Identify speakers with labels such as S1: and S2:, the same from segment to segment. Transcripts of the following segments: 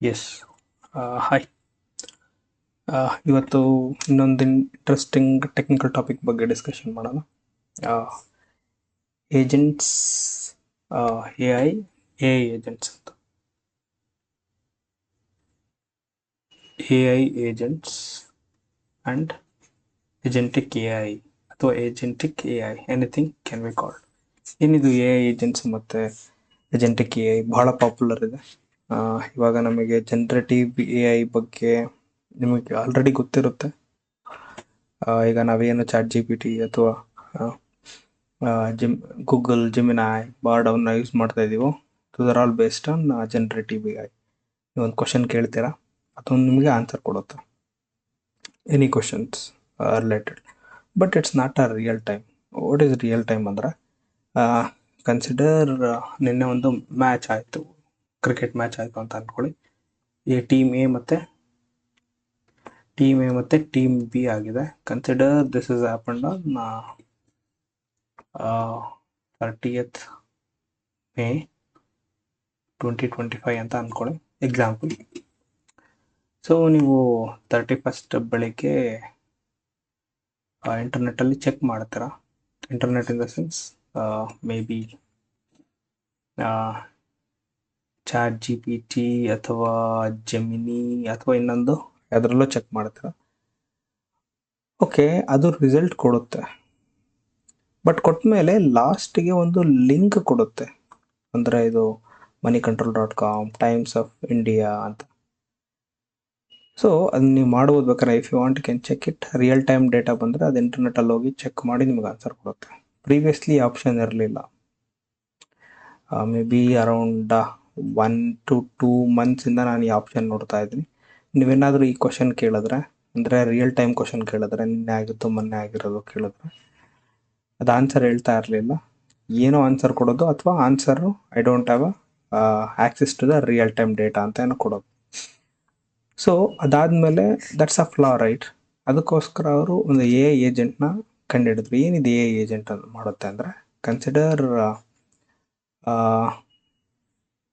S1: S hi ಇವತ್ತು ಇನ್ನೊಂದು interesting technical topic ಬಗ್ಗೆ ಡಿಸ್ಕಷನ್ ಮಾಡೋಣ. Agents A I A agents ಅಂತ. A I agents and agentic A I ಅಥವಾ agentic A I anything can be called ಏನಿದು A I agents ಮತ್ತು agentic A I ಭಾಳ popular ಇದೆ. ಇವಾಗ ನಮಗೆ ಜನರೇಟಿವ್ ಎ ಐ ಬಗ್ಗೆ ನಿಮಗೆ ಆಲ್ರೆಡಿ ಗೊತ್ತಿರುತ್ತೆ. ಈಗ ನಾವೇನು ಚಾಟ್ ಜಿ ಪಿ ಟಿ ಅಥವಾ ಜಿಮ್ ಗೂಗಲ್ ಜಿಮಿನಾಯ್ ಬಾರ್ಡ್ ಅವನ್ನ ಯೂಸ್ ಮಾಡ್ತಾ ಇದ್ದೀವೋ they're all based on generative A I ಒಂದು ಕ್ವಶನ್ ಕೇಳ್ತೀರಾ? ಅದೊಂದು ನಿಮಗೆ ಆನ್ಸರ್ ಕೊಡುತ್ತೆ. Any questions related but it's not a real time what is real time ಅಂದರೆ consider ನಿನ್ನೆ ಒಂದು ಮ್ಯಾಚ್ ಆಯಿತು. ಕ್ರಿಕೆಟ್ ಮ್ಯಾಚ್ ಆಯಿತು ಅಂತ ಅಂದ್ಕೊಳ್ಳಿ ಈ ಟೀಮ್ ಎ ಮತ್ತು ಟೀಮ್ ಎ ಮತ್ತು ಟೀಮ್ ಬಿ ಆಗಿದೆ. Consider this is happened on thirtieth May twenty twenty five ಅಂತ ಅಂದ್ಕೊಳ್ಳಿ ಎಕ್ಸಾಂಪಲ್ ಸೊ ನೀವು ತರ್ಟಿ ಫಸ್ಟ್ ಬೆಳಿಗ್ಗೆ ಇಂಟರ್ನೆಟ್ಟಲ್ಲಿ ಚೆಕ್ ಮಾಡ್ತೀರಾ? Internet in the sense maybe Chat G P T ಅಥವಾ ಜೆಮಿನಿ ಅಥವಾ ಇನ್ನೊಂದು, ಅದರಲ್ಲೂ ಚೆಕ್ ಮಾಡ್ತೀರಾ? ಓಕೆ ಅದು ರಿಸಲ್ಟ್ ಕೊಡುತ್ತೆ. ಬಟ್ ಕೊಟ್ಟ ಮೇಲೆ ಲಾಸ್ಟಿಗೆ ಒಂದು ಲಿಂಕ್ ಕೊಡುತ್ತೆ. ಅಂದರೆ ಇದು Moneycontrol dot com Times of India ಅಂತ. ಸೊ ಅದನ್ನ ನೀವು ಮಾಡ್ಬೋದು ಬೇಕಾದ್ರೆ if you want can check it real time data ಬಂದರೆ ಅದು ಇಂಟರ್ನೆಟಲ್ಲಿ ಹೋಗಿ ಚೆಕ್ ಮಾಡಿ ನಿಮ್ಗೆ ಆನ್ಸರ್ ಕೊಡುತ್ತೆ. ಪ್ರೀವಿಯಸ್ಲಿ ಆಪ್ಷನ್ ಇರಲಿಲ್ಲ. Maybe around one to two ಮಂತ್ಸಿಂದ ನಾನು ಈ ಆಪ್ಷನ್ ನೋಡ್ತಾ ಇದ್ದೀನಿ. ನೀವೇನಾದರೂ ಈ ಕ್ವಶನ್ ಕೇಳಿದ್ರೆ, ಅಂದರೆ ರಿಯಲ್ ಟೈಮ್ ಕ್ವಶನ್ ಕೇಳಿದ್ರೆ, ನಿನ್ನೆ ಆಗಿತ್ತು ಮೊನ್ನೆ ಆಗಿರೋದು ಕೇಳಿದ್ರೆ, ಅದು ಆನ್ಸರ್ ಹೇಳ್ತಾ ಇರಲಿಲ್ಲ. ಏನೋ ಆನ್ಸರ್ ಕೊಡೋದು ಅಥವಾ answer I don't have access to the real time data ಅಂತ ಏನೋ ಕೊಡೋದು. ಸೊ ಅದಾದಮೇಲೆ ದಟ್ಸ್ ಅ ಫ್ಲಾ ರೈಟ್ ಅದಕ್ಕೋಸ್ಕರ ಅವರು ಒಂದು ಎ ಐ ಏಜೆಂಟ್ನ ಕಂಡುಹಿಡಿದ್ರು ಏನಿದೆ ಎ ಐ ಏಜೆಂಟ್ ಅಂತ ಮಾಡುತ್ತೆ ಅಂದರೆ ಕನ್ಸಿಡರ್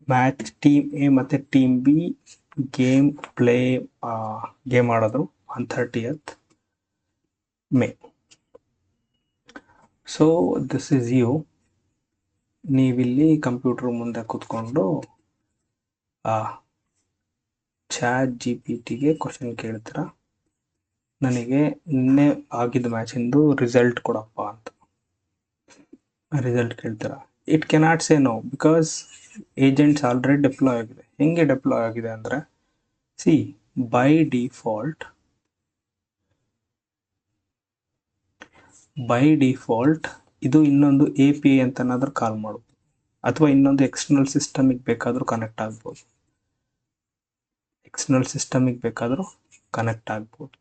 S1: ಮ್ಯಾಚ್ ಟೀಮ್ ಎ ಮತ್ತೆ team B game play game ಆಡೋದು one thirtieth May. So this is you ನೀವಿಲ್ಲಿ ಕಂಪ್ಯೂಟರ್ ಮುಂದೆ ಕೂತ್ಕೊಂಡು ಚಾಟ್ ಜಿ ಪಿ ಟಿಗೆ ಕ್ವಶನ್ ಕೇಳ್ತೀರಾ? ನನಗೆ ನಿನ್ನೆ ಆಗಿದ್ದ ಮ್ಯಾಚಿಂದು ರಿಸಲ್ಟ್ ಕೊಡಪ್ಪ ಅಂತ. ರಿಸಲ್ಟ್ ಕೇಳ್ತೀರಾ? It cannot say no because agents already deploy ಆಗಿದೆ. ಹೆಂಗೆ ಡೆಪ್ಲಾಯ್ ಆಗಿದೆ ಅಂದರೆ see by default by default ಇದು ಇನ್ನೊಂದು ಎ ಪಿ ಐ ಅಂತನಾದ್ರೂ ಕಾಲ್ ಮಾಡ್ಬೋದು. ಅಥವಾ ಇನ್ನೊಂದು ಎಕ್ಸ್ಟರ್ನಲ್ ಸಿಸ್ಟಮಿಗೆ ಬೇಕಾದರೂ ಕನೆಕ್ಟ್ ಆಗ್ಬೋದು. ಎಕ್ಸ್ಟರ್ನಲ್ ಸಿಸ್ಟಮಿಗೆ ಬೇಕಾದರೂ ಕನೆಕ್ಟ್ ಆಗ್ಬೋದು.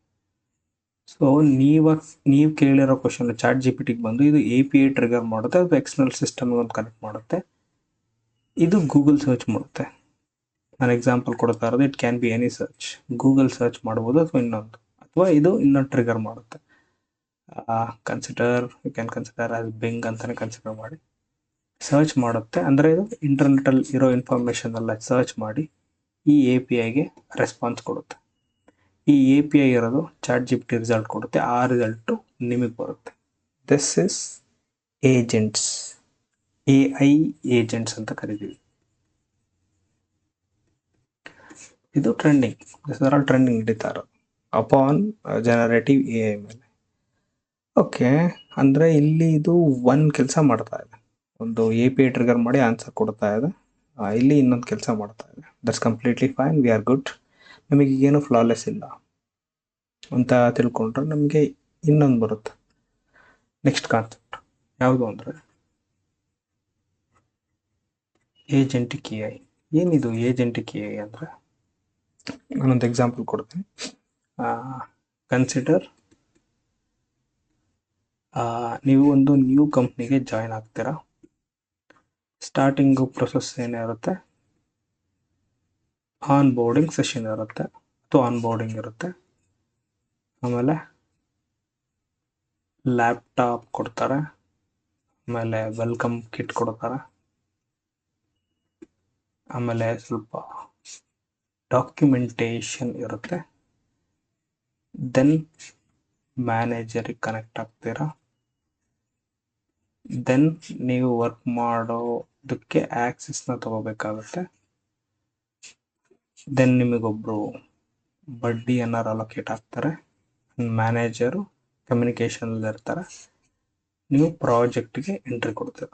S1: ಸೊ ನೀವು ನೀವು ಕೇಳಿರೋ ಕ್ವಶನ್ ಚಾಟ್ ಜಿ ಪಿ ಟಿಗೆ ಬಂದು ಇದು ಎ ಪಿ ಐ ಟ್ರಿಗರ್ ಮಾಡುತ್ತೆ ಅಥವಾ ಎಕ್ಸ್ಟರ್ನಲ್ ಸಿಸ್ಟಮ್ಗೆ ಒಂದು ಕನೆಕ್ಟ್ ಮಾಡುತ್ತೆ? ಇದು ಗೂಗಲ್ ಸರ್ಚ್ ಮಾಡುತ್ತೆ. ನಾನು ಎಕ್ಸಾಂಪಲ್ ಕೊಡ್ತಾ ಇರೋದು it can be any search Google search ಮಾಡ್ಬೋದು ಅಥವಾ ಇನ್ನೊಂದು. ಅಥವಾ ಇದು ಇನ್ನೊಂದು ಟ್ರಿಗರ್ ಮಾಡುತ್ತೆ. Consider you can consider as Bing ಅಂತಲೇ ಕನ್ಸಿಡರ್ ಮಾಡಿ. ಸರ್ಚ್ ಮಾಡುತ್ತೆ. ಅಂದರೆ ಇದು ಇಂಟರ್ನೆಟಲ್ಲಿ ಇರೋ ಇನ್ಫಾರ್ಮೇಷನ್ ಎಲ್ಲ ಸರ್ಚ್ ಮಾಡಿ ಈ ಎ ಪಿ ಐಗೆ ರೆಸ್ಪಾನ್ಸ್ ಕೊಡುತ್ತೆ. ಈ ಎ ಪಿ ಐ ಇರೋದು ಚಾಟ್ ಜಿ ಟಿ ರಿಸಲ್ಟ್ ಕೊಡುತ್ತೆ. ಆ ರಿಸಲ್ಟು ನಿಮಗೆ ಬರುತ್ತೆ. This is agents A I agents ಅಂತ ಕರಿತೀವಿ. ಇದು ಟ್ರೆಂಡಿಂಗ್ ಆಲ್ ಟ್ರೆಂಡಿಂಗ್ ಇರೋದು ಅಪಾನ್ ಜನರೇಟಿವ್ ಎ ಐ ಮೇಲೆ. ಓಕೆ ಅಂದರೆ ಇಲ್ಲಿ ಇದು ಒನ್ ಕೆಲಸ ಮಾಡ್ತಾ ಇದೆ. ಒಂದು ಎ ಪಿ ಐ ಟ್ರಿಗರ್ ಮಾಡಿ ಆನ್ಸರ್ ಕೊಡ್ತಾ ಇದೆ. ಇಲ್ಲಿ ಇನ್ನೊಂದು ಕೆಲಸ ಮಾಡ್ತಾ ಇದೆ. That's completely fine we are good ನಮಗೆ ಏನು ಫ್ಲಾಲೆಸ್ ಇಲ್ಲ. ಅಂತ ತಿಳ್ಕೊಂಡ್ರೆ ನಮಗೆ ಇನ್ನೊಂದು ಬರುತ್ತೆ. ನೆಕ್ಸ್ಟ್ ಕಾನ್ಸೆಪ್ಟ್ ಯಾವುದು ಅಂದರೆ ಏಜೆಂಟಿಕ್ ಕೆ ಐ ಏನಿದು ಏಜೆಂಟ್ ಕೆ ಐ ಅಂದರೆ? ನಾನೊಂದು ಎಕ್ಸಾಂಪಲ್ ಕೊಡ್ತೀನಿ. ಕನ್ಸಿಡರ್ ನೀವು ಒಂದು ನ್ಯೂ ಕಂಪ್ನಿಗೆ ಜಾಯ್ನ್ ಆಗ್ತೀರಾ? ಸ್ಟಾರ್ಟಿಂಗು ಪ್ರೊಸೆಸ್ ಏನಿರುತ್ತೆ? ಆನ್ ಬೋರ್ಡಿಂಗ್ ಸೆಷನ್ ಇರುತ್ತೆ. ಅಥವಾ ಆನ್ ಬೋರ್ಡಿಂಗ್ ಇರುತ್ತೆ. ಆಮೇಲೆ ಲ್ಯಾಪ್ಟಾಪ್ ಕೊಡ್ತಾರೆ. ಆಮೇಲೆ ವೆಲ್ಕಮ್ ಕಿಟ್ ಕೊಡ್ತಾರೆ. ಆಮೇಲೆ ಸ್ವಲ್ಪ ಡಾಕ್ಯುಮೆಂಟೇಶನ್ ಇರುತ್ತೆ. ದೆನ್ ಮ್ಯಾನೇಜರಿಗೆ ಕನೆಕ್ಟ್ ಆಗ್ತೀರಾ? ದೆನ್ ನೀವು ವರ್ಕ್ ಮಾಡೋದಕ್ಕೆ ಆ್ಯಕ್ಸಿಸ್ನ ತಗೋಬೇಕಾಗುತ್ತೆ. ದೆನ್ ನಿಮಗೊಬ್ರು ಬಡ್ಡಿ ಏನಾರು ಅಲೋಕೇಟ್ ಆಗ್ತಾರೆ. ಮ್ಯಾನೇಜರು ಕಮ್ಯುನಿಕೇಷನಲ್ಲಿ ಇರ್ತಾರೆ. ನೀವು ಪ್ರಾಜೆಕ್ಟ್ಗೆ ಎಂಟ್ರಿ ಕೊಡ್ತೀರ.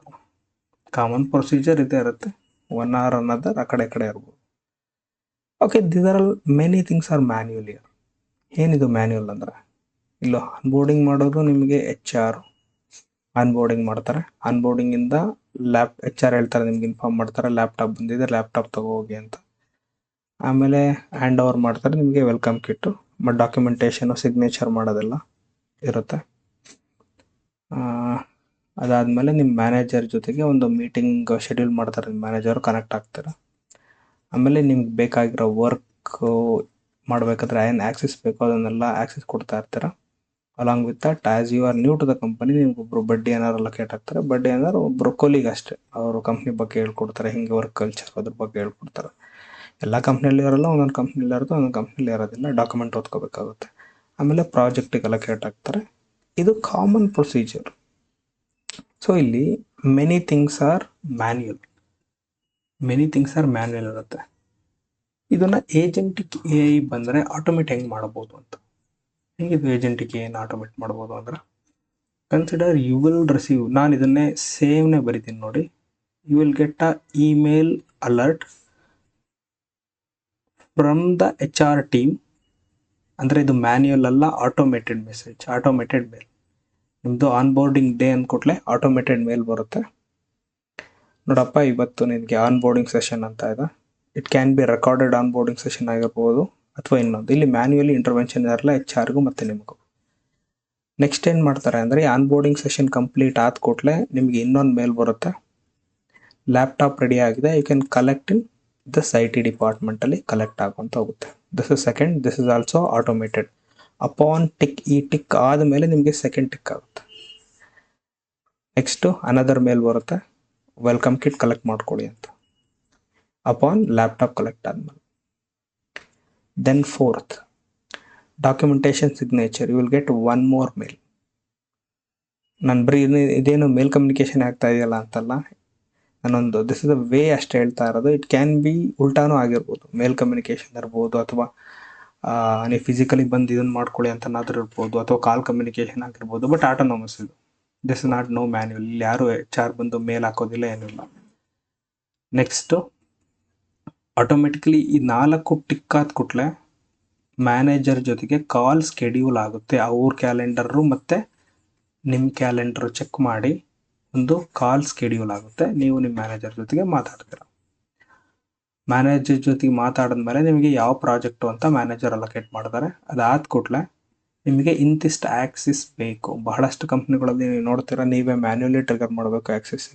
S1: ಕಾಮನ್ ಪ್ರೊಸೀಜರ್ ಇದೇ ಇರುತ್ತೆ. ಒನ್ ಅವರ್ ಅನ್ನೋದು ಆ ಕಡೆ ಕಡೆ ಇರ್ಬೋದು. Okay all many things are manual here ಏನಿದು ಮ್ಯಾನ್ಯುಯಲ್ ಅಂದ್ರೆ? ಇಲ್ಲ ಅನ್ಬೋರ್ಡಿಂಗ್ ಮಾಡೋದು ನಿಮಗೆ ಎಚ್ ಆರ್ ಅನ್ಬೋರ್ಡಿಂಗ್ ಮಾಡ್ತಾರೆ. ಅನ್ಬೋರ್ಡಿಂಗಿಂದ ಲ್ಯಾಪ್ ಎಚ್ ಆರ್ ಹೇಳ್ತಾರೆ, ನಿಮ್ಗೆ ಇನ್ಫಾರ್ಮ್ ಮಾಡ್ತಾರೆ ಲ್ಯಾಪ್ಟಾಪ್ ಬಂದಿದೆ ಲ್ಯಾಪ್ಟಾಪ್ ತಗೋ ಹೋಗಿ ಅಂತ. ಆಮೇಲೆ ಹ್ಯಾಂಡ್ ಓವರ್ ಮಾಡ್ತಾರೆ, ನಿಮಗೆ ವೆಲ್ಕಮ್ ಕಿಟ್ಟು ಮತ್ತು ಡಾಕ್ಯುಮೆಂಟೇಷನು ಸಿಗ್ನೇಚರ್ ಮಾಡೋದೆಲ್ಲ ಇರುತ್ತೆ. ಅದಾದಮೇಲೆ ನಿಮ್ಮ ಮ್ಯಾನೇಜರ್ ಜೊತೆಗೆ ಒಂದು ಮೀಟಿಂಗ್ ಶೆಡ್ಯೂಲ್ ಮಾಡ್ತಾರೆ. ನಿಮ್ಮ ಮ್ಯಾನೇಜರು ಕನೆಕ್ಟ್ ಆಗ್ತಾರೆ. ಆಮೇಲೆ ನಿಮ್ಗೆ ಬೇಕಾಗಿರೋ ವರ್ಕ್ ಮಾಡಬೇಕಾದ್ರೆ ಏನು ಆ್ಯಕ್ಸೆಸ್ ಬೇಕೋ ಅದನ್ನೆಲ್ಲ ಆ್ಯಕ್ಸೆಸ್ ಕೊಡ್ತಾ ಇರ್ತಾರೆ. Along with that as you are new to the company ನಿಮ್ಗೊಬ್ರು buddy ಏನಾರು ಲೊಕೇಟ್ ಆಗ್ತಾರೆ. ಬಡ್ಡಿ ಏನಾರು ಒಬ್ಬರು ಕೊಲಿಗ್ ಅಷ್ಟೇ. ಅವರು ಕಂಪ್ನಿ ಬಗ್ಗೆ ಹೇಳ್ಕೊಡ್ತಾರೆ, ಹಿಂಗೆ ವರ್ಕ್ ಕಲ್ಚರ್ ಅದ್ರ ಬಗ್ಗೆ ಹೇಳ್ಕೊಡ್ತಾರೆ. ಎಲ್ಲ ಕಂಪ್ನಿಯಲ್ಲಿ ಇರೋಲ್ಲ, ಒಂದೊಂದು ಕಂಪ್ನಿಲಿ ಇರೋದು, ಒಂದೊಂದು ಕಂಪ್ನಿಲಿ ಇರೋದಿಲ್ಲ. ಡಾಕ್ಯುಮೆಂಟ್ ಓದ್ಕೋಬೇಕಾಗುತ್ತೆ. ಆಮೇಲೆ ಪ್ರಾಜೆಕ್ಟಿಗೆ ಅಲೋಕೇಟ್ ಆಗ್ತಾರೆ. ಇದು ಕಾಮನ್ ಪ್ರೊಸೀಜರ್ ಸೊ ಇಲ್ಲಿ many things are manual many things are manual ಇರುತ್ತೆ. ಇದನ್ನ ಏಜೆಂಟಿಕ್ ಎ ಐ ಬಂದರೆ ಆಟೋಮೆಟ್ ಹೆಂಗೆ ಮಾಡ್ಬೋದು ಅಂತ. ಹೆಂಗಿದು ಏಜೆಂಟಿಕ್ ಏನು ಆಟೋಮೇಟ್ ಮಾಡ್ಬೋದು ಅಂದ್ರೆ ಕನ್ಸಿಡರ್ ಯು ವಿಲ್ ರಿಸೀವ್ ನಾನು ಇದನ್ನೇ ಸೇವ್ನೇ ಬರಿತೀನಿ ನೋಡಿ. You will get a email alert from the H R team ಅಂದರೆ ಇದು ಮ್ಯಾನ್ಯಲ್ ಅಲ್ಲ ಆಟೋಮೇಟೆಡ್ ಮೆಸೇಜ್ ಆಟೋಮೇಟೆಡ್ ಮೇಲ್ ನಿಮ್ಮದು ಆನ್ ಬೋರ್ಡಿಂಗ್ ಡೇ ಅಂದ್ಕೊಟ್ಲೆ ಆಟೋಮೇಟೆಡ್ ಮೇಲ್ ಬರುತ್ತೆ. ನೋಡಪ್ಪ, ಇವತ್ತು ನಿನಗೆ ಆನ್ ಬೋರ್ಡಿಂಗ್ ಸೆಷನ್ ಅಂತ ಇದೆ. It can be recorded onboarding session ಆಗಿರ್ಬೋದು ಅಥವಾ ಇನ್ನೊಂದು. ಇಲ್ಲಿ ಮ್ಯಾನ್ಯುಯಲಿ ಇಂಟರ್ವೆನ್ಷನ್ ಇರಲ್ಲ ಎಚ್ ಆರ್ಗೂ ಮತ್ತು ನಿಮಗೂ. ನೆಕ್ಸ್ಟ್ ಏನು ಮಾಡ್ತಾರೆ ಅಂದರೆ ಆನ್ ಬೋರ್ಡಿಂಗ್ ಸೆಷನ್ ಕಂಪ್ಲೀಟ್ ಆದ ಕೂಡಲೇ ನಿಮಗೆ ಇನ್ನೊಂದು ಮೇಲ್ ಬರುತ್ತೆ. ಲ್ಯಾಪ್ಟಾಪ್ ರೆಡಿ ಆಗಿದೆ you can collect in this I T ಡಿಪಾರ್ಟ್ಮೆಂಟಲ್ಲಿ collect ಆಗುವಂತ ಹೋಗುತ್ತೆ. This is second this is also automated upon tick ಈ ಟಿಕ್ ಆದಮೇಲೆ ನಿಮಗೆ ಸೆಕೆಂಡ್ ಟಿಕ್ ಆಗುತ್ತೆ. ನೆಕ್ಸ್ಟು ಅನದರ್ ಮೇಲ್ ಬರುತ್ತೆ. ವೆಲ್ಕಮ್ ಕಿಟ್ ಕಲೆಕ್ಟ್ ಮಾಡ್ಕೊಳ್ಳಿ ಅಂತ. ಅಪಾನ್ ಲ್ಯಾಪ್ಟಾಪ್ ಕಲೆಕ್ಟ್ ಆದ್ಮೇಲೆ. Then fourth documentation signature you will get one more mail ನಾನು ಬರೀ ಇದೇನು ಮೇಲ್ ಕಮ್ಯುನಿಕೇಶನ್ ಆಗ್ತಾ ಇದೆಯಲ್ಲ ಅಂತಲ್ಲ. ನಾನೊಂದು ದಿಸ್ ಇಸ್ ಅ ವೇ ಅಷ್ಟೇ ಹೇಳ್ತಾ ಇರೋದು. ಇಟ್ ಕ್ಯಾನ್ ಬಿ ಉಲ್ಟಾನೂ ಆಗಿರ್ಬೋದು. ಮೇಲ್ ಕಮ್ಯುನಿಕೇಶನ್ ಇರ್ಬೋದು ಅಥವಾ ನೀವು ಫಿಸಿಕಲಿ ಬಂದು ಇದನ್ನು ಮಾಡ್ಕೊಳ್ಳಿ ಅಂತನಾದ್ರೂ ಇರ್ಬೋದು, ಅಥವಾ ಕಾಲ್ ಕಮ್ಯುನಿಕೇಶನ್ ಆಗಿರ್ಬೋದು ಬಟ್ ಆಟೋನಮಸ್ ಇದು. ದಿಸ್ ನಾಟ್ ನೋ ಮ್ಯಾನ್ಯುವಲ್ ಇಲ್ಲಿ ಯಾರು ಎಚ್ ಬಂದು ಮೇಲ್ ಹಾಕೋದಿಲ್ಲ, ಏನಿಲ್ಲ. ನೆಕ್ಸ್ಟು ಆಟೋಮೆಟಿಕಲಿ ಈ ನಾಲ್ಕು ಟಿಕ್ ಆದ ಮ್ಯಾನೇಜರ್ ಜೊತೆಗೆ ಕಾಲ್ ಸ್ಕೆಡ್ಯೂಲ್ ಆಗುತ್ತೆ. ಅವ್ರ ಕ್ಯಾಲೆಂಡರು ಮತ್ತು ನಿಮ್ಮ ಕ್ಯಾಲೆಂಡರ್ ಚೆಕ್ ಮಾಡಿ ಒಂದು ಕಾಲ್ ಸ್ಕೆಡ್ಯೂಲ್ ಆಗುತ್ತೆ. ನೀವು ನಿಮ್ಮ ಮ್ಯಾನೇಜರ್ ಜೊತೆಗೆ ಮಾತಾಡ್ತೀರ. ಮ್ಯಾನೇಜರ್ ಜೊತೆಗೆ ಮಾತಾಡಿದ್ಮೇಲೆ ನಿಮಗೆ ಯಾವ ಪ್ರಾಜೆಕ್ಟು ಅಂತ ಮ್ಯಾನೇಜರ್ ಅಲೋಕೇಟ್ ಮಾಡ್ತಾರೆ. ಅದಾದ ಕೂಡಲೇ ನಿಮಗೆ ಇಂತಿಷ್ಟು ಆ್ಯಕ್ಸಿಸ್ ಬೇಕು. ಬಹಳಷ್ಟು ಕಂಪ್ನಿಗಳಲ್ಲಿ ನೀವು ನೋಡ್ತೀರಾ ನೀವೇ ಮ್ಯಾನ್ಯುಲಿ ಟ್ರಿಗರ್ ಮಾಡಬೇಕು ಆ್ಯಕ್ಸಿಸ್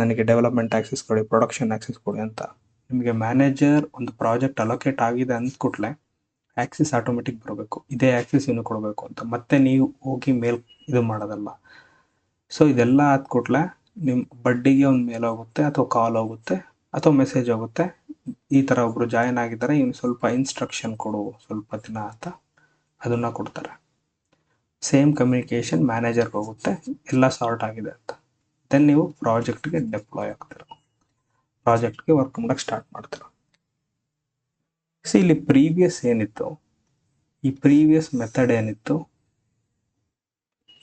S1: ನನಗೆ ಡೆವಲಪ್ಮೆಂಟ್ ಆ್ಯಕ್ಸಿಸ್ ಕೊಡಿ ಪ್ರೊಡಕ್ಷನ್ ಆ್ಯಕ್ಸಿಸ್ ಕೊಡಿ ಅಂತ. ನಿಮಗೆ ಮ್ಯಾನೇಜರ್ ಒಂದು ಪ್ರಾಜೆಕ್ಟ್ ಅಲೋಕೇಟ್ ಆಗಿದೆ ಅಂದ ಕೂಡಲೇ ಆ್ಯಕ್ಸಿಸ್ ಆಟೋಮೆಟಿಕ್ ಬರಬೇಕು. ಇದೇ ಆ್ಯಕ್ಸಿಸ್ ಇನ್ನು ಕೊಡಬೇಕು ಅಂತ. ಮತ್ತೆ ನೀವು ಹೋಗಿ ಮೇಲ್ ಇದು ಮಾಡೋದಲ್ಲ. ಸೊ ಇದೆಲ್ಲ ಆದ ಕೂಡಲೇ ನಿಮ್ಮ ಬಡ್ಡಿಗೆ ಒಂದು ಮೇಲ್ ಹೋಗುತ್ತೆ ಅಥವಾ ಕಾಲ್ ಹೋಗುತ್ತೆ. ಅಥವಾ ಮೆಸೇಜ್ ಆಗುತ್ತೆ. ಈ ಥರ ಒಬ್ಬರು ಜಾಯಿನ್ ಆಗಿದ್ದಾರೆ, ಇವ್ನು ಸ್ವಲ್ಪ ಇನ್ಸ್ಟ್ರಕ್ಷನ್ ಕೊಡು, ಸ್ವಲ್ಪ ದಿನ ಅಂತ ಅದನ್ನು ಕೊಡ್ತಾರೆ. ಸೇಮ್ ಕಮ್ಯುನಿಕೇಷನ್ ಮ್ಯಾನೇಜರ್ಗೆ ಹೋಗುತ್ತೆ, ಎಲ್ಲ ಸಾರ್ಟ್ ಆಗಿದೆ ಅಂತ. ದೆನ್ ನೀವು ಪ್ರಾಜೆಕ್ಟ್ಗೆ ಡೆಪ್ಲಾಯ್ ಆಗ್ತೀರ. ಪ್ರಾಜೆಕ್ಟ್ಗೆ ವರ್ಕ್ ಮಾಡೋಕ್ಕೆ ಸ್ಟಾರ್ಟ್ ಮಾಡ್ತೀರ. ಸಿ ಇಲ್ಲಿ ಪ್ರೀವಿಯಸ್ ಏನಿತ್ತು? ಈ ಪ್ರೀವಿಯಸ್ ಮೆಥಡ್ ಏನಿತ್ತು?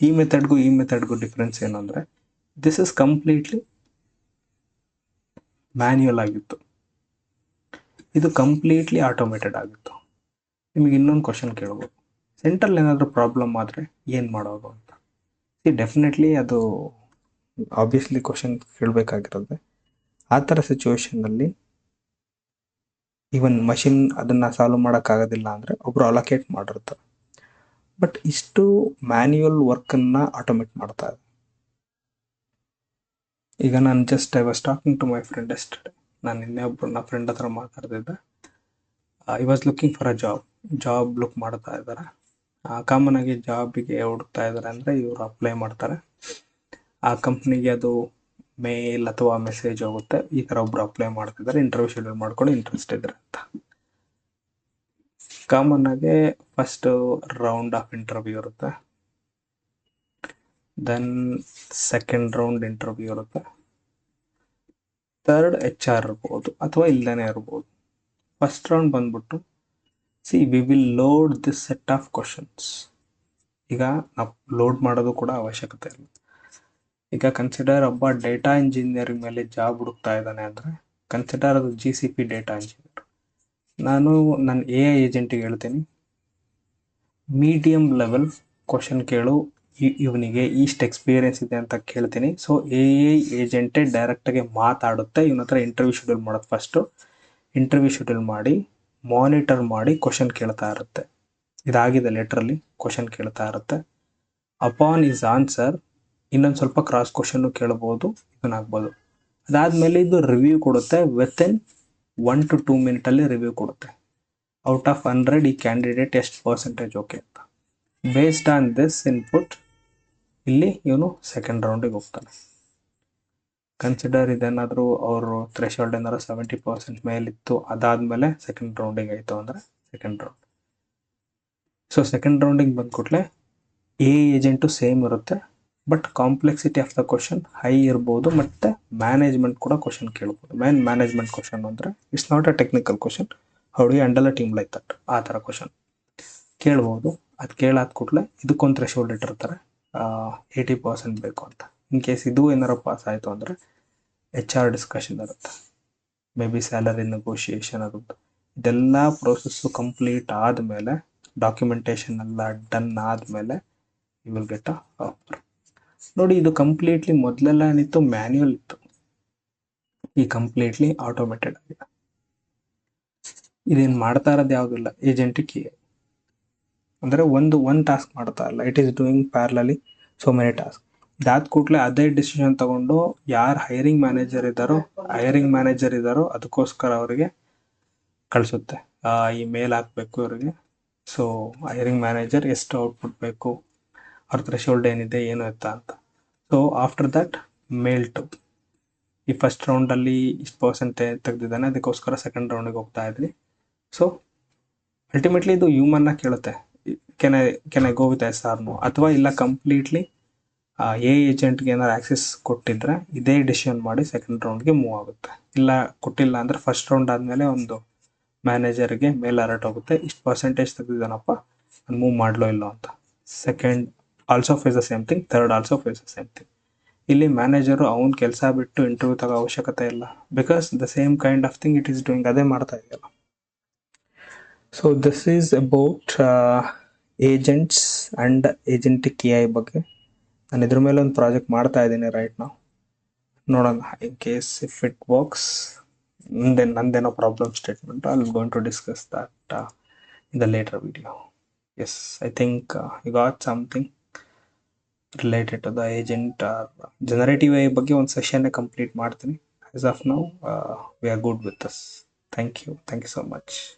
S1: ಈ ಮೆಥಡ್ಗೂ ಈ ಮೆಥಡ್ಗೂ ಡಿಫ್ರೆನ್ಸ್ ಏನು ಅಂದರೆ ದಿಸ್ ಇಸ್ ಕಂಪ್ಲೀಟ್ಲಿ ಮ್ಯಾನ್ಯುಯಲ್ ಆಗಿತ್ತು. ಇದು ಕಂಪ್ಲೀಟ್ಲಿ ಆಟೋಮೇಟೆಡ್ ಆಗಿತ್ತು. ನಿಮಗೆ ಇನ್ನೊಂದು ಕ್ವಶನ್ ಕೇಳ್ಬೋದು. ಸೆಂಟ್ರಲ್ ಏನಾದರೂ ಪ್ರಾಬ್ಲಮ್ ಆದರೆ ಏನು ಮಾಡೋದು ಅಂತ? ಸಿ ಡೆಫಿನೆಟ್ಲಿ ಅದು ಆಬ್ವಿಯಸ್ಲಿ ಕ್ವಶನ್ ಕೇಳಬೇಕಾಗಿರುತ್ತೆ ಆ ಥರ ಸಿಚುವೇಶನ್ನಲ್ಲಿ ಈವನ್ ಮಷಿನ್ ಅದನ್ನು ಸಾಲ್ವ್ ಮಾಡೋಕ್ಕಾಗೋದಿಲ್ಲ ಅಂದರೆ ಒಬ್ಬರು ಅಲೋಕೇಟ್ ಮಾಡಿರ್ತಾರೆ. ಬಟ್ ಇಷ್ಟು ಮ್ಯಾನ್ಯುಯಲ್ ವರ್ಕನ್ನು ಆಟೋಮೇಟ್ ಮಾಡ್ತಾ ಇದೆ ಈಗ ನಾನು just I was talking to my friend ಎಸ್ಟ್ ನಾನು ಇನ್ನೇ ಒಬ್ಬರು ನನ್ನ ಫ್ರೆಂಡ್ ಹತ್ರ ಮಾತಾಡ್ತಿದ್ದೆ. I was looking for a job job look ಮಾಡ್ತಾ ಇದ್ದಾರೆ. ಕಾಮನ್ ಆಗಿ ಜಾಬಿಗೆ ಹುಡುಕ್ತಾ ಇದ್ದಾರೆ ಅಂದರೆ ಇವರು ಅಪ್ಲೈ ಮಾಡ್ತಾರೆ. ಆ ಕಂಪ್ನಿಗೆ ಅದು ಮೇಲ್ ಅಥವಾ ಮೆಸೇಜ್ ಹೋಗುತ್ತೆ. ಈ ಥರ ಒಬ್ರು ಅಪ್ಲೈ ಮಾಡ್ತಿದ್ದಾರೆ. ಇಂಟರ್ವ್ಯೂ ಶೆಡ್ಯೂಲ್ ಮಾಡ್ಕೊಂಡು ಇಂಟ್ರೆಸ್ಟ್ ಇದ್ದಾರೆ ಅಂತ. ಕಾಮನ್ ಆಗಿ ಫಸ್ಟ್ ರೌಂಡ್ ಆಫ್ ಇಂಟರ್ವ್ಯೂ ಇರುತ್ತೆ. ದೆನ್ ಸೆಕೆಂಡ್ ರೌಂಡ್ ಇಂಟರ್ವ್ಯೂ ಇರುತ್ತೆ. ಥರ್ಡ್ ಎಚ್ ಆರ್ ಇರ್ಬೋದು ಅಥವಾ ಇಲ್ಲದೇ ಇರ್ಬೋದು. ಫಸ್ಟ್ ರೌಂಡ್ ಬಂದ್ಬಿಟ್ಟು see we will load this set of questions ಈಗ ನಾವು ಲೋಡ್ ಮಾಡೋದು ಕೂಡ ಅವಶ್ಯಕತೆ ಇಲ್ಲ. ಈಗ ಕನ್ಸಿಡರ್ ಒಬ್ಬ ಡೇಟಾ ಇಂಜಿನಿಯರಿಂಗ್ ಮೇಲೆ ಜಾಬ್ ಹುಡುಕ್ತಾ ಇದ್ದಾನೆ ಅಂದರೆ ಕನ್ಸಿಡರ್ ಅದು G C P data engineer ನಾನು ನನ್ನ ಎ ಐ ಏಜೆಂಟಿಗೆ ಹೇಳ್ತೀನಿ. ಮೀಡಿಯಂ ಲೆವೆಲ್ ಕ್ವಶನ್ ಕೇಳು ಇವನಿಗೆ ಇಷ್ಟು ಎಕ್ಸ್ಪೀರಿಯನ್ಸ್ ಇದೆ ಅಂತ ಕೇಳ್ತೀನಿ. ಸೊ ಎ ಐ ಏಜೆಂಟೇ ಡೈರೆಕ್ಟಾಗಿ ಮಾತಾಡುತ್ತೆ. ಇವನ ಹತ್ರ ಇಂಟರ್ವ್ಯೂ ಶೆಡ್ಯೂಲ್ ಮಾಡೋದು ಫಸ್ಟು ಇಂಟರ್ವ್ಯೂ ಶೆಡ್ಯೂಲ್ ಮಾಡಿ ಮಾನಿಟರ್ ಮಾಡಿ ಕ್ವಶನ್ ಕೇಳ್ತಾ ಇರುತ್ತೆ. ಇದಾಗಿದೆ ಲೆಟ್ರಲ್ಲಿ ಕ್ವಶನ್ ಕೇಳ್ತಾ ಇರುತ್ತೆ. ಅಪಾನ್ ಇಸ್ ಆನ್ಸರ್ ಇನ್ನೊಂದು ಸ್ವಲ್ಪ ಕ್ರಾಸ್ ಕ್ವಶನ್ನು ಕೇಳ್ಬೋದು ಇದನ್ನಾಗ್ಬೋದು ಅದಾದಮೇಲೆ ಇದು ರಿವ್ಯೂ ಕೊಡುತ್ತೆ. With in one to two ಮಿನಿಟಲ್ಲಿ ರಿವ್ಯೂ ಕೊಡುತ್ತೆ. ಔಟ್ ಆಫ್ ಹಂಡ್ರೆಡ್ ಈ ಕ್ಯಾಂಡಿಡೇಟ್ ಎಷ್ಟು ಪರ್ಸೆಂಟೇಜ್ ಓಕೆ ಅಂತ. ಬೇಸ್ಡ್ ಆನ್ ದಿಸ್ ಇನ್ಪುಟ್ ಇಲ್ಲಿ ಇವನು ಸೆಕೆಂಡ್ ರೌಂಡಿಗೆ ಹೋಗ್ತಾನೆ. ಕನ್ಸಿಡರ್ ಇದೇನಾದರೂ ಅವರು ಥ್ರೆಶೋಲ್ಡ್ ಏನಾದ್ರು ಸೆವೆಂಟಿ ಪರ್ಸೆಂಟ್ ಮೇಲಿತ್ತು, ಅದಾದಮೇಲೆ ಸೆಕೆಂಡ್ ರೌಂಡಿಗೆ ಆಯಿತು ಅಂದರೆ ಸೆಕೆಂಡ್ ರೌಂಡ್ ಸೊ ಸೆಕೆಂಡ್ ರೌಂಡಿಗೆ ಬಂದ ಕೂಡಲೇ ಎ ಏಜೆಂಟು ಸೇಮ್ ಇರುತ್ತೆ but complexity of the question high ಇರ್ಬೋದು, ಮತ್ತು ಮ್ಯಾನೇಜ್ಮೆಂಟ್ ಕೂಡ ಕ್ವಶನ್ ಕೇಳ್ಬೋದು. ಮೇನ್ ಮ್ಯಾನೇಜ್ಮೆಂಟ್ ಕ್ವಶನ್ ಅಂದರೆ it's not a technical question how do handle a team like ಆ ಥರ ಕ್ವಶನ್ ಕೇಳ್ಬೋದು. ಅದು ಕೇಳಾದ ಕೂಡಲೇ ಇದಕ್ಕೊಂದು ಥ್ರೆಶೋಲ್ಡ್ ಇಟ್ಟಿರ್ತಾರೆ. ಏಯ್ಟಿ ಪರ್ಸೆಂಟ್ ಬೇಕು ಅಂತ. ಇನ್ ಕೇಸ್ ಇದು ಏನಾರು ಪಾಸ್ ಆಯಿತು ಅಂದರೆ ಎಚ್ ಆರ್ ಡಿಸ್ಕಷನ್ ಇರುತ್ತೆ. ಮೇ ಬಿ ಸ್ಯಾಲರಿ ನೆಗೋಷಿಯೇಷನ್ ಆಗುತ್ತೆ ಇದೆಲ್ಲ ಪ್ರೋಸೆಸ್ಸು ಕಂಪ್ಲೀಟ್ ಆದಮೇಲೆ ಡಾಕ್ಯುಮೆಂಟೇಷನ್ ಎಲ್ಲ ಡನ್ ಆದಮೇಲೆ you will get a offer ನೋಡಿ, ಇದು ಕಂಪ್ಲೀಟ್ಲಿ ಮೊದಲೆಲ್ಲ ಏನಿತ್ತು? ಮ್ಯಾನ್ಯುಯಲ್ ಇತ್ತು. ಈ ಕಂಪ್ಲೀಟ್ಲಿ ಆಟೋಮೇಟೆಡ್ ಆಗಿದೆ. ಇದೇನು ಮಾಡ್ತಾ ಇರೋದು ಯಾವುದಿಲ್ಲ ಏಜೆಂಟಿಕ್ ಅಂದರೆ ಒಂದು ಒನ್ ಟಾಸ್ಕ್ ಮಾಡ್ತಾ ಇಲ್ಲ. It is doing parallelly so many task ಇದಾದ ಕೂಡಲೇ ಅದೇ ಡಿಸಿಷನ್ ತಗೊಂಡು ಯಾರು ಹೈರಿಂಗ್ ಮ್ಯಾನೇಜರ್ ಇದ್ದಾರೋ ಹೈರಿಂಗ್ ಮ್ಯಾನೇಜರ್ ಇದ್ದಾರೋ ಅದಕ್ಕೋಸ್ಕರ ಅವರಿಗೆ ಕಳಿಸುತ್ತೆ. ಈ ಮೇಲ್ ಹಾಕಬೇಕು ಇವರಿಗೆ. ಸೊ ಹೈರಿಂಗ್ ಮ್ಯಾನೇಜರ್ ಎಷ್ಟು ಔಟ್ಪುಟ್ ಬೇಕು, ಅವ್ರ ಥ್ರೆಶೋಲ್ಡ್ ಏನಿದೆ, ಏನು ಎತ್ತ ಅಂತ. So after that mail to ಈ ಫಸ್ಟ್ ರೌಂಡಲ್ಲಿ ಇಷ್ಟು ಪರ್ಸೆಂಟ್ ತೆಗೆದಿದ್ದಾನೆ, ಅದಕ್ಕೋಸ್ಕರ ಸೆಕೆಂಡ್ ರೌಂಡಿಗೆ ಹೋಗ್ತಾ ಇದ್ವಿ ಸೊ ಅಲ್ಟಿಮೇಟ್ಲಿ ಇದು ಹ್ಯೂಮನ್ನ ಕೇಳುತ್ತೆ. Can I can I go with S ಆರ್ನು ಅಥವಾ ಇಲ್ಲ ಕಂಪ್ಲೀಟ್ಲಿ ಎ ಏಜೆಂಟ್ಗೆ ಏನಾದ್ರು ಆಕ್ಸೆಸ್ ಕೊಟ್ಟಿದ್ರೆ ಇದೇ ಡಿಸಿಷನ್ ಮಾಡಿ ಸೆಕೆಂಡ್ ರೌಂಡ್ಗೆ ಮೂವ್ ಆಗುತ್ತೆ. ಇಲ್ಲ ಕೊಟ್ಟಿಲ್ಲ ಅಂದರೆ ಫಸ್ಟ್ ರೌಂಡ್ ಆದಮೇಲೆ ಒಂದು ಮ್ಯಾನೇಜರ್ಗೆ ಮೇಲ್ ಅಲರ್ಟ್ ಹೋಗುತ್ತೆ, ಇಷ್ಟು ಪರ್ಸೆಂಟೇಜ್ ತೆಗೆದಿದ್ದಾನಪ್ಪ, ನಾನು ಮೂವ್ ಮಾಡಲೋ ಇಲ್ಲೋ ಅಂತ. Second also phase the same thing third also phase the same thing ಇಲ್ಲಿ ಮ್ಯಾನೇಜರು ಅವ್ನ ಕೆಲಸ ಬಿಟ್ಟು ಇಂಟರ್ವ್ಯೂ ತಗೋ ಅವಶ್ಯಕತೆ ಇಲ್ಲ. Because the same kind of thing it is doing ಅದೇ ಮಾಡ್ತಾ ಇದೆಯಲ್ಲ. So this is about agents and agentic A I ಬಗ್ಗೆ. ನಾನು ಇದ್ರ ಮೇಲೆ ಒಂದು ಪ್ರಾಜೆಕ್ಟ್ ಮಾಡ್ತಾ ಇದ್ದೀನಿ ರೈಟ್ ನಾವು ನೋಡೋಣ in case if it works then ನಂದೇನೋ problem statement I going to discuss that in the later video yes I think you got something related to the agent generative I ಬಗ್ಗೆ ಒಂದು ಸೆಷನ್ನೇ complete ಮಾಡ್ತೀನಿ. As of now we are good with us thank you thank you so much